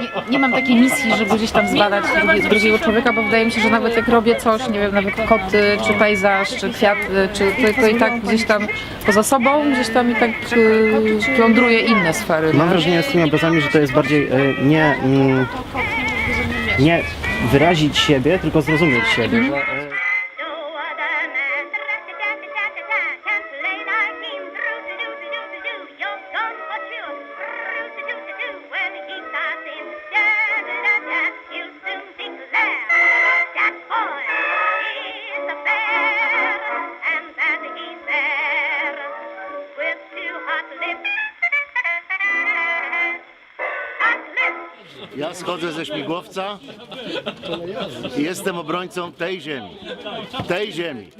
Nie, nie mam takiej misji, żeby gdzieś tam zbadać drugi, drugiego człowieka, bo wydaje mi się, że nawet jak robię coś, nie wiem, nawet koty, czy pejzaż, czy kwiaty, czy to, to i tak gdzieś tam poza sobą, gdzieś tam i tak y, plądruje inne sfery. Mam wrażenie z tymi obrazami, że to jest bardziej e, nie, mm, nie wyrazić siebie, tylko zrozumieć siebie. Że, e, Ja schodzę ze śmigłowca i jestem obrońcą tej ziemi. Tej ziemi.